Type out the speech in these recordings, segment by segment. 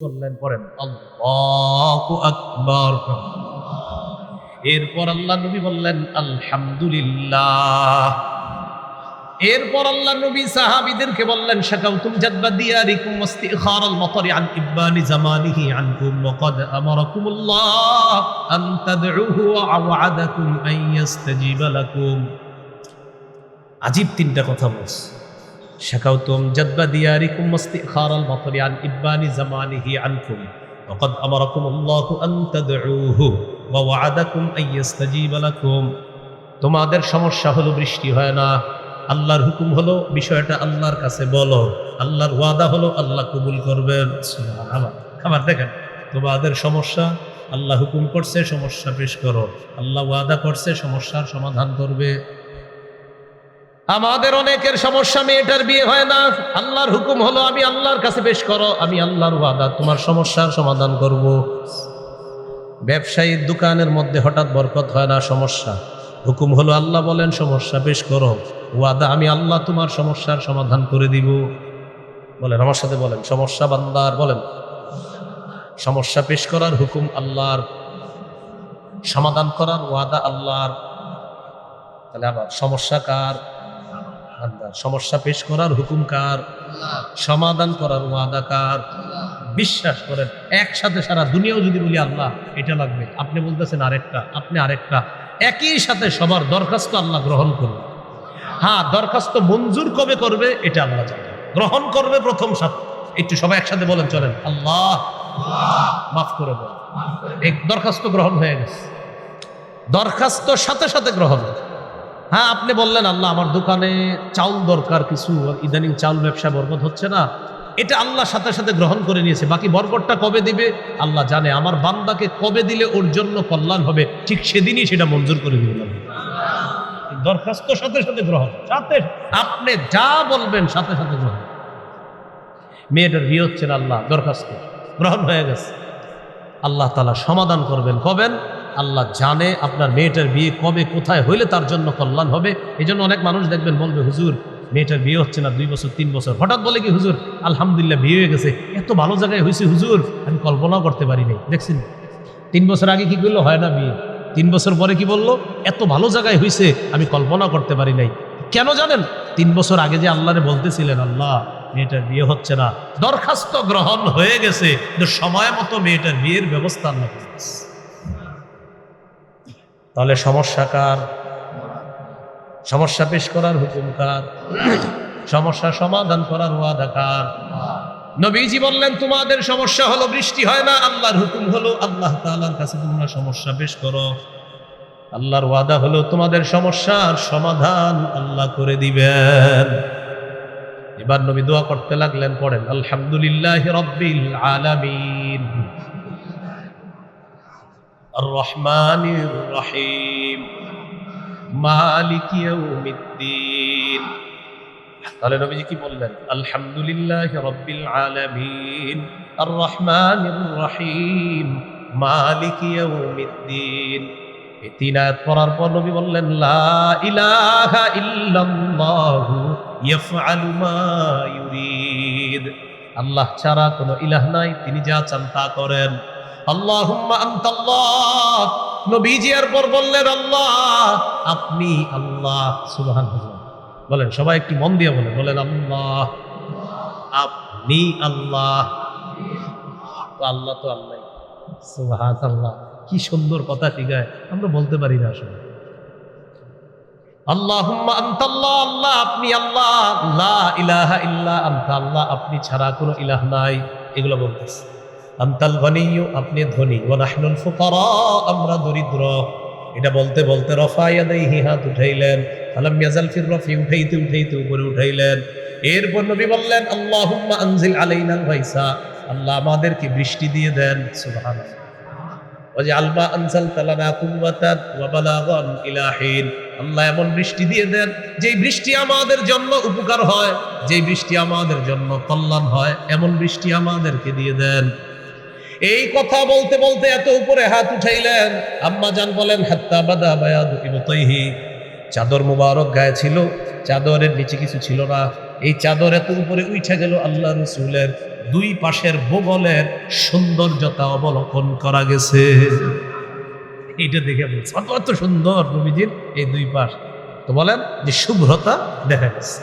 বললেন পড়েন। এরপর আল্লাহ নবী বললেন, আলহামদুলিল্লাহ। এরপর আল্লাহ নবী সাহাবীদেরকে বললেন, শাকাউতুম জাদবা দিয়ারিকুম ওয়াস্তিখার আল মাতারি আন ইববানি জামানিহি আনকুম ওয়া ক্বাদ আমারাকুমুল্লাহ আন তাদউহু ওয়া ওয়া'আদাকুম আন ইয়াস্তাজিবা লাকুম। আজীব তিনটা কথা বলছে। শাকাউতুম জাদবা দিয়ারিকুম ওয়াস্তিখার আল মাতারি আন ইববানি জামানিহি আনকুম وقد أمركم الله أن تدعوه ووعدكم أن يستجيب لكم তোমাদের সমস্যা হলো বৃষ্টি হয় না আল্লাহর হুকুম হলো বিষয়টা আল্লাহর কাছে বলো আল্লাহর ওয়াদা হলো আল্লাহ কবুল করবেন আবার আবার দেখেন তোমাদের সমস্যা আল্লাহ হুকুম করছে সমস্যা পেশ করো আল্লাহ ওয়াদা করছে সমস্যার সমাধান করবে আমাদের অনেকের সমস্যা, মেয়েটার বিয়ে হয় না। আল্লাহর হুকুম হলো, আমি আল্লাহর কাছে পেশ করো, আমি আল্লাহর ওয়াদা, তোমার সমস্যার সমাধান করব। ব্যবসায়ীর দোকানের মধ্যে হঠাৎ বরকত হয় না, সমস্যা। হুকুম হলো, আল্লাহ বলেন, সমস্যা পেশ করো। ওয়াদা, আমি আল্লাহ তোমার সমস্যার সমাধান করে দিব। বলেন, আমার সাথে বলেন, সমস্যা বান্দার, বলেন। সমস্যা পেশ করার হুকুম আল্লাহর, সমাধান করার ওয়াদা আল্লাহর। তাহলে আবার সমস্যা কার? সমস্যা পেশ করার হুকুম কার? সমাধান করার ওয়াদা কার? বিশ্বাস করেন, একসাথে সারা দুনিয়াও যদি বলি, আল্লাহ, এটা লাগবে। আপনি বলতেছেন আরেকটা, আপনি আরেকটা। একই সাথে সবার দরখাস্ত আল্লাহ গ্রহণ করবে। হ্যাঁ দরখাস্ত মঞ্জুর কবে করবে, এটা আল্লাহ জানে। গ্রহণ করবে প্রথম সাথে। একটু সবাই একসাথে বলেন, চলেন। আল্লাহ, মাফ করে দেন। এই দরখাস্ত গ্রহণ হয়ে গেছে। দরখাস্ত সাথে সাথে গ্রহণ হ্যাঁ আপনি বললেন, আল্লাহ, আমার দোকানে চাউল দরকার কিছু, ইদানিং চাউল ব্যবসা বরকত হচ্ছে না। এটা আল্লাহ সাথে সাথে গ্রহণ করে নিয়েছে। বাকি বরকতটা কবে দিবে? আল্লাহ জানে। আমার বান্দাকে কবে দিলে ওর জন্য কল্যাণ হবে? ঠিক সেদিনই সেটা মঞ্জুর করে দিবে দরখাস্ত সাথে সাথে গ্রহণ। সাথে আপনি যা বলবেন, সাথে সাথে গ্রহণ। মেয়েটার বিয়ে হচ্ছে না, আল্লাহ, দরখাস্ত। গ্রহণ হয়ে গেছে। আল্লাহ তালা সমাধান করবেন। কবেন? আল্লাহ জানে আপনার মেয়েটার বিয়ে কবে, কোথায় হইলে তার জন্য কল্যাণ হবে। এই জন্য অনেক মানুষ দেখবেন বলবে, হুজুর, মেয়েটার বিয়ে হচ্ছে না, দুই বছর, তিন বছর। হঠাৎ বলে কি, হুজুর, আলহামদুলিল্লাহ বিয়ে হয়ে গেছে। এত ভালো জায়গায় হয়েছে হুজুর, আমি কল্পনাও করতে পারি নাই। দেখছেন? তিন বছর আগে কি করল? হয় না বিয়ে। তিন বছর পরে কি বলল? এত ভালো জায়গায় হয়েছে আমি কল্পনা করতে পারি নাই। কেন জানেন? তিন বছর আগে যে আল্লাহরে বলতেছিলেন, আল্লাহ, মেয়েটার বিয়ে হচ্ছে না, দরখাস্ত গ্রহণ হয়ে গেছে সময় মতো মেয়েটার বিয়ের ব্যবস্থা আল্লাহ। তাহলে সমস্যা কার? সমস্যা পেশ করার হুকুম কার? সমস্যা সমাধান করার ওয়াদা কার? নবীজি বললেন, তোমাদের সমস্যা হলো বৃষ্টি হয় না, আল্লাহর হুকুম হলো আল্লাহ তাআলার কাছে তোমরা সমস্যা পেশ করো। আল্লাহর ওয়াদা হলো তোমাদের সমস্যার সমাধান আল্লাহ করে দিবেন। এবার নবী দোয়া করতে লাগলেন, পড়েন, আলহামদুলিল্লাহ রব্বিল আলামিন। রহমানির রহিম মালিক ইয়াউমিদ্দিন তাহলে নবীজি কি বললেন? আলহামদুলিল্লাহ রব্বিল আলামিন। আর রহমানির রহিম মালিক ইয়াউমিদ্দিন। এই তিন আয়াত পড়ার পর নবী বললেন, লা ইলাহা ইল্লাল্লাহু ইয়াফআলু মা ইউরিদ। আল্লাহ ছাড়া কোনো ইলাহ নাই, তিনি যা চান তা করেন। আল্লাহুম্মা আনতাল্লাহ। নবীজি এরপর বললেন, আল্লাহ, আপনি আল্লাহ, সুবহানাল্লাহ। বলেন, সবাই একটু মন দিয়ে বলেন বলেন, আল্লাহ, আপনি আল্লাহ। আল্লাহ তো আল্লাহ সুবহান আল্লাহ কি সুন্দর কথা শিখায় আমরা বলতে পারি না আসলে। আল্লাহ, আপনি আল্লাহ ইলাহা ইল্লা আল্লাহ, আপনি ছাড়া কোনো ইলাহ নাই। এগুলো বলতেছে। আন্তাল গনিয়ু আপনি ধনী। ও নাহনুল ফুকারা, আমরা দরিদ্র। এটা বলতে বলতে রফায়াদাইহি হাত উঠাইলেন। আলাম ইয়াজাল ফির রফি, উঠাইতে উঠাইতে উপরে উঠাইলেন। এরপর নবী বললেন, আল্লাহুম্মা আনজিল আলাইনাল গাইসা আল্লাহ আমাদেরকে বৃষ্টি দিয়ে দেন, সুবহানাল্লাহ। ওয়াজে আলমা আনসাল তালানা কুওয়াতান ওয়া বালাগান ইলা হিন। আল্লাহ এমন বৃষ্টি দিয়ে দেন, যেই বৃষ্টি আমাদের জন্য উপকার হয়, যেই বৃষ্টি আমাদের জন্য কল্যাণ হয়, এমন বৃষ্টি আমাদেরকে দিয়ে দেন। এই কথা বলতে বলতে এত উপরে হাত উঠাইলেন। আম্মা জান বলেন, হাত্তা বাদা বায়াদু চাদর মুবারক গায়ে ছিল, চাদরের নিচে কিছু ছিল না। এই চাদর এত উপরে উঠে গেল আল্লাহ রসুলের। দুই পাশের বগলের সৌন্দর্যতা অবলোকন করা গেছে। এইটা দেখে বলছে অত অত সুন্দর নবীজির এই দুই পাশ। তো বলেন যে শুভ্রতা দেখা গেছে।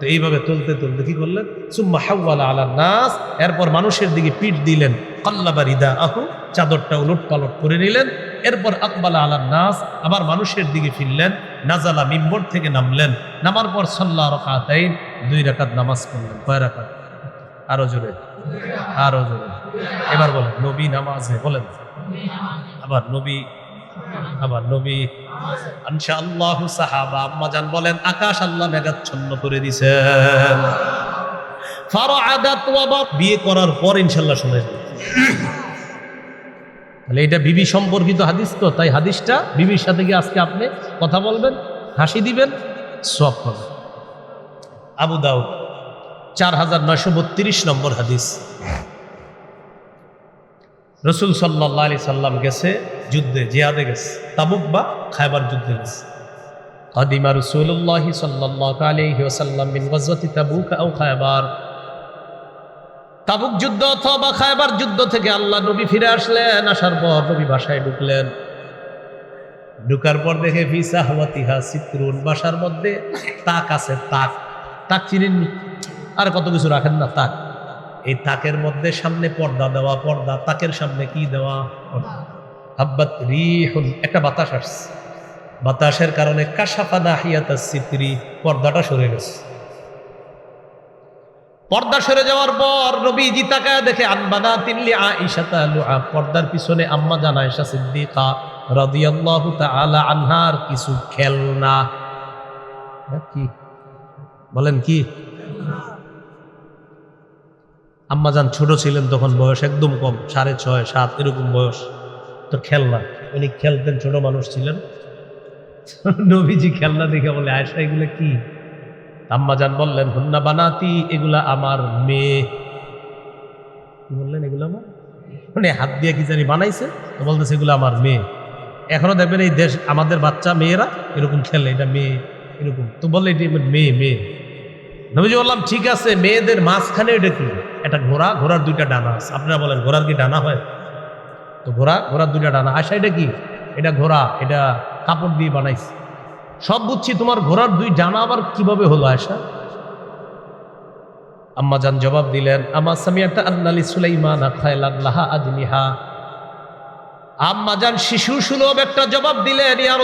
তো এইভাবে তুলতে তুলতে কি করলেন? সুম্মা হাওয়ালা আলা নাস। এরপর মানুষের দিকে পিঠ দিলেন। কল্লাবা রিদা আহু চাদরটা উলট পালট করে নিলেন। এরপর আকবালা আলা নাস, আবার মানুষের দিকে ফিরলেন, নাজালা মিম্বর থেকে নামলেন। নামার পর সাল্লাহ রকাতাইন, দুই রাকাত নামাজ পড়লেন। কয় রাকাত? আরও জোরে। আরও জোরে। এবার বলেন, নবী নামাজে বলেন। আবার নবী আবার নবী। আনশা আল্লাহ সাহাবা, আম্মা জান বলেন, আকাশ আল্লাহ মেঘাচ্ছন্ন করে দিছেন। ফারাআদাত ওয়া বিয়ে করার পর ইনশাল্লাহ শুনে। তাহলে এটা বিবি সম্পর্কিত হাদিস তো তাই হাদিসটা বিবির সাথে গিয়ে আজকে আপনি কথা বলবেন হাসি দিবেন সব পাবেন আবু দাউদ চার হাজার নয়শো বত্রিশ নম্বর হাদিস রসুল সাল্লাহ আলি সাল্লাম গেছে যুদ্ধে জিহাদে গেছে তাবুক বা খায়বার যুদ্ধে গেছে قدم رسول الله صلى الله عليه وسلم من غزوة تبوك أو خيبر তাবুক যুদ্ধ অথবা খায়বার যুদ্ধ থেকে আল্লাহ নবী ফিরে আসলেন, আসার পর নবী বাসায় ঢুকলেন। ঢুকার পর দেখে ভিসা হাওয়াতিহা চিত্রুন বাসার মধ্যে তাক আছে, তাক। তাক চিনেননি আর কত কিছু রাখেন না, তাক। এই তাকের মধ্যে সামনে পর্দা দেওয়া, পর্দা, তাকের সামনে কি দেওয়া। হাব্বাত রিহুন, একটা বাতাস আসছে। বাতাসের কারণে কাশাফা নাহিয়াতা সিত্রি, পর্দাটা সরে গেছে। পর্দা সরে যাওয়ার পর নবীজি তাকায় দেখে, আনবানা তিল্লি আইসাতা লুআ। পর্দার পিছনে আম্মা জান আয়েশা সিদ্দিকা রাদিয়াল্লাহু তাআলা আনহার কিছু খেলনা। কি? বলেন কি? আম্মা যান ছোট ছিলেন তখন, বয়স একদম কম, সাড়ে ছয়, সাত, এরকম বয়স। তো খেলনা, উনি খেলতেন, ছোট মানুষ ছিলেন। নবীজি খেলনা দেখে বলে আয়সা এগুলো কি? আম্মা যান বললেন, হুন্না বানাতি, এগুলা আমার মেয়ে। বললেন, এগুলো আমার? মানে হাত দিয়ে কি জানি বানাইছে? তো বলতেছে, এগুলো আমার মেয়ে। এখনও দেখবেন এই দেশ, আমাদের বাচ্চা মেয়েরা এরকম খেলে, এটা মেয়ে। এরকম। তো বললে, এটি মেয়ে মেয়ে। নবীজি বললাম, ঠিক আছে, মেয়েদের মাঝখানে এটা কি? একটা ঘোড়া, ঘোড়ার দুইটা ডানা আছে। আপনারা বলেন, ঘোড়ার কি ডানা হয়? তো ঘোড়া, ঘোড়ার দুইটা ডানা। আশা এটা কি? এটা ঘোড়া, এটা কাপড় দিয়ে বানাইছে। সব বুঝছি তোমার ঘোড়ার দুই ডানা আবার কীভাবে হলো আয়সা আম্মা জান জবাব দিলেন আমার সামিয়াটা আন্নালি সুলাইমান খায়লাল্লাহা আজনিহা আম্মা জান শিশু সুলভ একটা জবাব দিলেন, ইয়া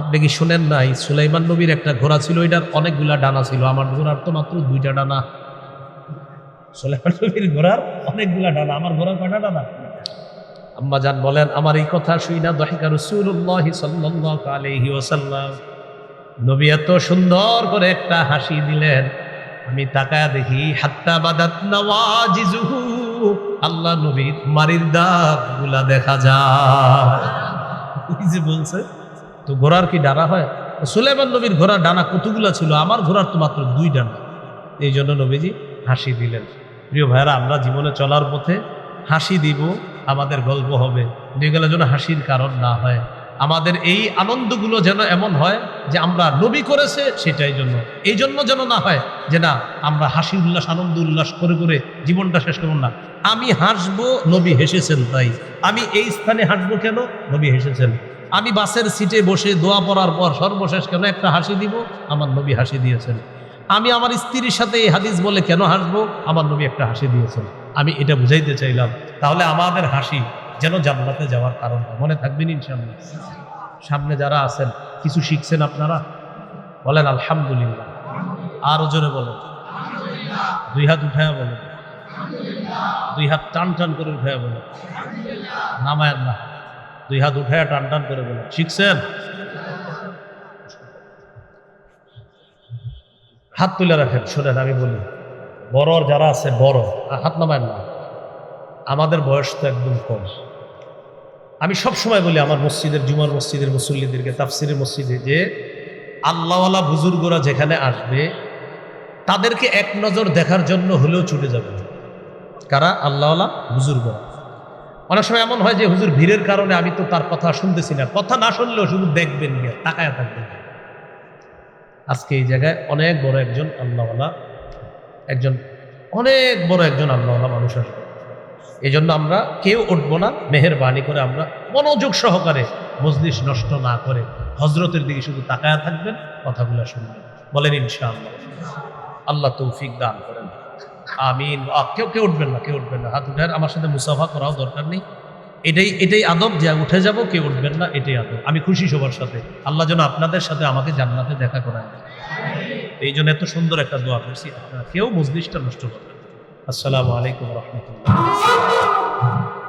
আপনি কি শুনেন নাই? সুলাইমান নবীর একটা ঘোড়া ছিল এটার অনেকগুলা ডানা ছিল। আমার ঘোড়ার তো মাত্র দুইটা ডানা। সুলাইমান নবীর ঘোড়ার অনেকগুলা ডানা। আমার ঘোড়ার কয়টা ডানা? আম্মা জান বলেন, আমার এই কথা শুই না, দহিকা রসুল্লাহ সাল্লাল্লাহু আলাইহি ওয়াসাল্লাম। নবী এত সুন্দর করে একটা হাসি দিলেন। আমি তাকায় দেখি, হাত্তা বাদাত আল্লাহ নবী মারির দাঁতগুলা দেখা যায় যে বলছে, তো ঘোড়ার কি ডানা হয়? সুলেমান নবীর ঘোড়ার ডানা কতগুলো ছিল? আমার ঘোড়ার তো মাত্র দুই ডানা। এই জন্য নবীজি হাসি দিলেন। প্রিয় ভাইরা আমরা জীবনে চলার পথে হাসি দিব আমাদের গল্প হবে। যেগুলো যেন হাসির কারণ না হয়। আমাদের এই আনন্দগুলো যেন এমন হয় যে আমরা নবী করেছে সেটাই জন্য। এই জন্য যেন না হয় যে না, আমরা হাসি উল্লাস, আনন্দ উল্লাস করে করে জীবনটা শেষ করব না। আমি হাসবো, নবী হেসেছেন তাই। আমি এই স্থানে হাসবো কেন? নবী হেসেছেন। আমি বাসের সিটে বসে দোয়া পড়ার পর সর্বশেষ কেন একটা হাসি দিব? আমার নবী হাসি দিয়েছেন। আমি আমার স্ত্রীর সাথে এই হাদিস বলে কেন হাসবো? আমার নবী একটা হাসি দিয়েছেন। আমি এটা বুঝাইতে চাইলাম। তাহলে আমাদের হাসি যেন জান্নাতে যাওয়ার কারণ মনে থাকবেন ইনশাল্লাহ সামনে যারা আছেন, কিছু শিখছেন আপনারা? বলেন, আলহামদুলিল্লাহ। আরও জোরে বলেন। দুই হাত উঠায়া বলেন। দুই হাত টান টান করে উঠায়া বলেন। নামায় না। দুই হাত উঠায়া টান টান করে বলেন। শিখছেন? হাত তুলে রাখেন, শোনেন, আমি বলি বড় যারা আছে, বড়, আর হাত নামায় না। আমাদের বয়স তো একদম কম। আমি সব সময় বলি, আমার মসজিদের, জুমার মসজিদের মুসল্লিদেরকে, তাফসিরের মসজিদে, যে আল্লাহওয়ালা বুজুর্গরা যেখানে আসবে, তাদেরকে এক নজর দেখার জন্য হলেও ছুটে যাবে। কারা? আল্লাহওয়ালা বুজুর্গরা অনেক সময় এমন হয় যে, হুজুর ভিড়ের কারণে আমি তো তার কথা শুনতেছি না। কথা না শুনলেও শুধু দেখবেন গিয়ে, তাকায় থাকবেন। আজকে এই জায়গায় অনেক বড় একজন আল্লাহওয়ালা, একজন অনেক বড় একজন আল্লাহওয়ালা মানুষ আসবে এই জন্য আমরা কেউ উঠবো না, মেহেরবানি করে আমরা মনোযোগ সহকারে মজলিস নষ্ট না করে হজরতের দিকে শুধু তাকায়া থাকবেন, কথাগুলো শুনবেন। বলেন, ইনশাআল্লাহ। আল্লাহ তৌফিক দান করেন। আমিন। কেউ কেউ উঠবেন না, কেউ উঠবেন না। হাত উঠার আমার সাথে মুসাফা করাও দরকার নেই। এটাই এটাই আদব যে উঠে যাব কেউ উঠবেন না, এটাই আদব। আমি খুশি সবার সাথে। আল্লাহ যেন আপনাদের সাথে আমাকে জান্নাতে দেখা করায়। এই জন্য এত সুন্দর একটা দোয়া করছি। আপনারা কেউ মজলিসটা নষ্ট করবেন। আসসালামু আলাইকুম রহমতুল্লাহ।